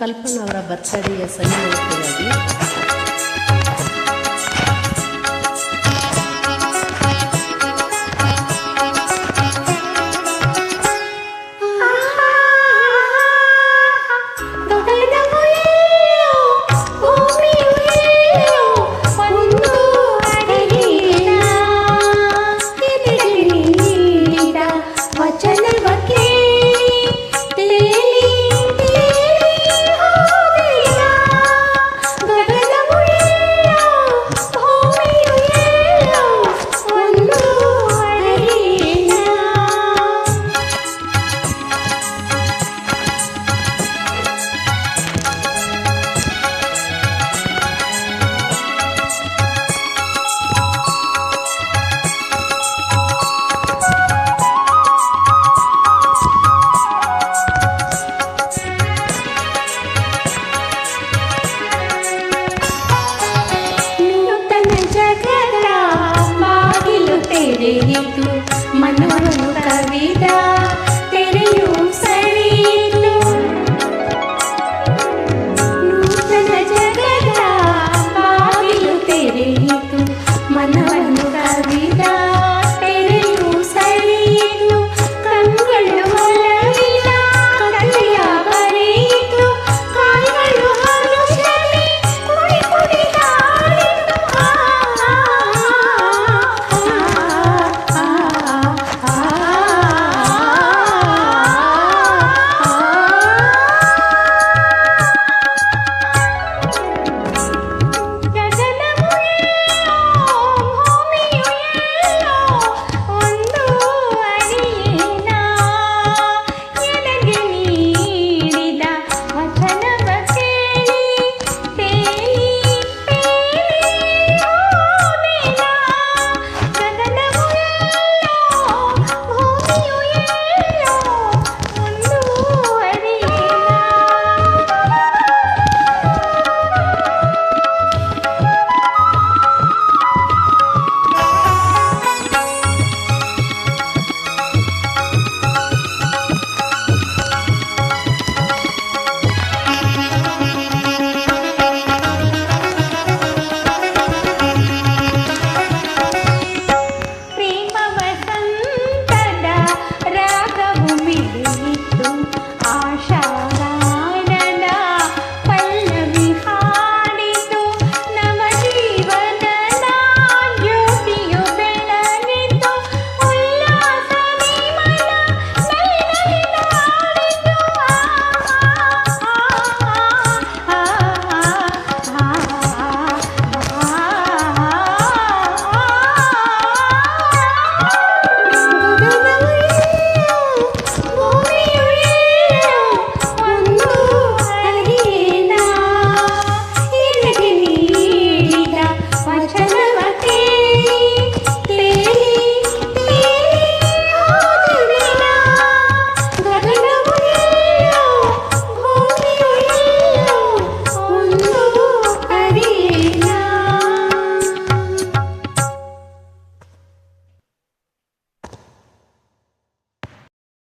ಕಲ್ಪನಾ ಅವರ ಬರ್ತ್ಡೇಯ ಸಹಿ ತೆರೆಯಿತು ಮನವನ್ನು ಕವಿದ